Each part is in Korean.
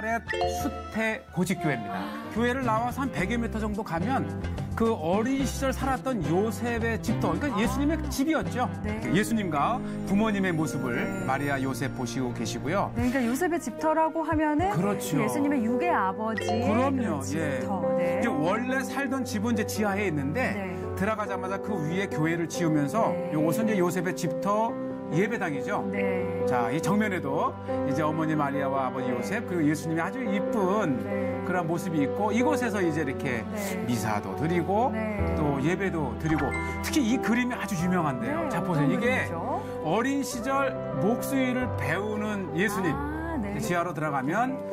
나사렛 수태 고직교회입니다. 교회를 나와서 한 100여 미터 정도 가면 그 어린 시절 살았던 요셉의 집도, 그러니까 예수님의 집이었죠. 네. 예수님과 부모님의 모습을 네. 마리아 요셉 보시고 계시고요. 네, 그러니까 요셉의 집터라고 하면은 그렇죠. 예수님의 육의 아버지 그럼요, 예. 집터. 네. 이제 원래 살던 집은 이제 지하에 있는데 네. 들어가자마자 그 위에 교회를 지으면서 네. 요것은 이제 요셉의 집터 예배당이죠. 네. 자, 이 정면에도 이제 어머니 마리아와 아버지 요셉 그리고 예수님이 아주 이쁜 네. 그런 모습이 있고 이곳에서 이제 이렇게 네. 미사도 드리고 네. 또 예배도 드리고 특히 이 그림이 아주 유명한데요. 네, 자 보세요. 이게 그림이죠? 어린 시절 목수일을 배우는 예수님 아, 네. 지하로 들어가면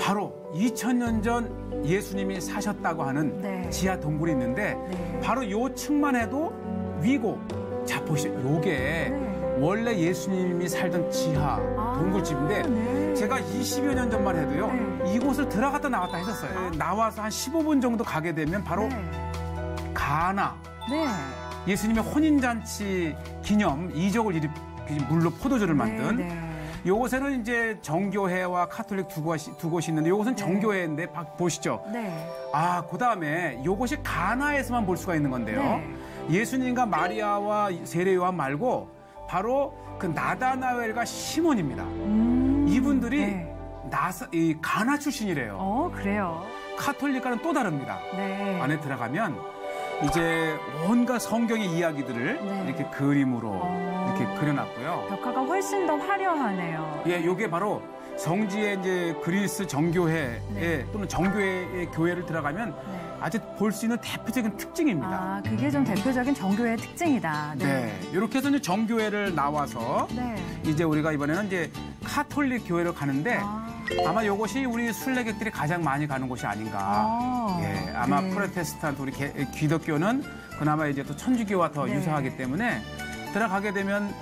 바로 2000년 전 예수님이 사셨다고 하는 네. 지하 동굴이 있는데 네. 바로 요 층만 해도 위고 자 보시죠. 요게 네. 원래 예수님이 살던 지하 아, 동굴집인데 네. 제가 20여 년 전만 해도요. 네. 이곳을 들어갔다 나왔다 했었어요. 나와서 한 15분 정도 가게 되면 바로 네. 가나 네. 예수님의 혼인잔치 기념 이적을 일으 물로 포도주를 만든 네, 네. 요곳에는 이제 정교회와 카톨릭 두 곳이, 두 곳이 있는데 요것은 정교회인데 박- 보시죠. 네. 아, 그 다음에 요것이 가나에서만 볼 수가 있는 건데요. 네. 예수님과 마리아와 세례요한 말고 바로 그 나다나엘과 시몬입니다. 음, 이분들이 네. 나사, 이 가나 출신이래요. 어, 그래요. 카톨릭과는 또 다릅니다. 네. 안에 들어가면 이제 온갖 성경의 이야기들을 네. 이렇게 그림으로 어. 이렇게 그려놨고요. 벽화가 훨씬 더 화려하네요. 예, 요게 바로 성지의 이제 그리스 정교회 네. 또는 정교회의 교회를 들어가면 네. 아주 볼수 있는 대표적인 특징입니다. 아, 그게 좀 대표적인 정교의 특징이다. 네. 이렇게 해서 이제 정교회를 나와서 네. 이제 우리가 이번에는 이제 카톨릭 교회를 가는데 아. 아마 이것이 우리 순례객들이 가장 많이 가는 곳이 아닌가. 아. 예, 아마 네. 프로테스탄트 우리 개- 기독교는 그나마 이제 또 천주교와 더 네. 유사하기 때문에 들어가게 되면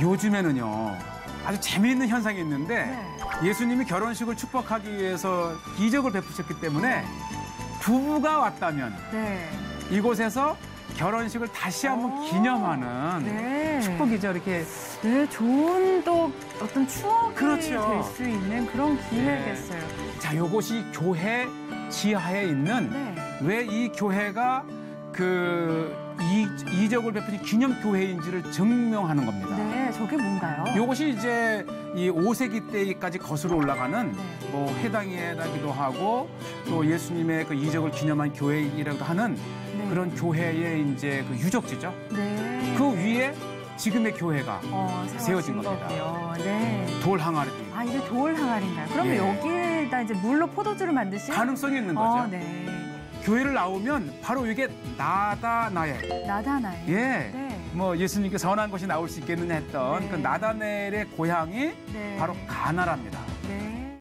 요즘에는요 아주 재미있는 현상이 있는데 네. 예수님이 결혼식을 축복하기 위해서 이적을 베푸셨기 때문에 부부가 왔다면 네. 이곳에서 결혼식을 다시 한번 어. 기념하는 네. 축복이죠 이렇게 네, 좋은 또 어떤 추억이 그렇죠. 될 수 있는 그런 기회겠어요. 자 요것이 교회 지하에 있는 네. 왜이 교회가 그 이, 이적을 베푸는 기념 교회인지를 증명하는 겁니다. 네, 저게 뭔가요? 요것이 이제 이 5세기 때까지 거슬러 올라가는 네. 뭐 해당이라기도 하고 또 예수님의 그 이적을 기념한 교회이라고도 하는 네. 그런 교회의 이제 그 유적지죠. 네. 그 위에 지금의 교회가 어, 세워진 겁니다. 네. 돌 항아리 아, 이게 돌 항아리인가요? 그러면 예. 여기에다 이제 물로 포도주를 만드신? 가능성이 있는 거죠. 어, 네. 교회를 나오면 바로 이게 나다나엘. 나다나요. 예. 네. 뭐 예수님께 선한 것이 나올 수 있겠느냐 했던 네. 그 나다넬의 고향이 네. 바로 가나랍니다. 네.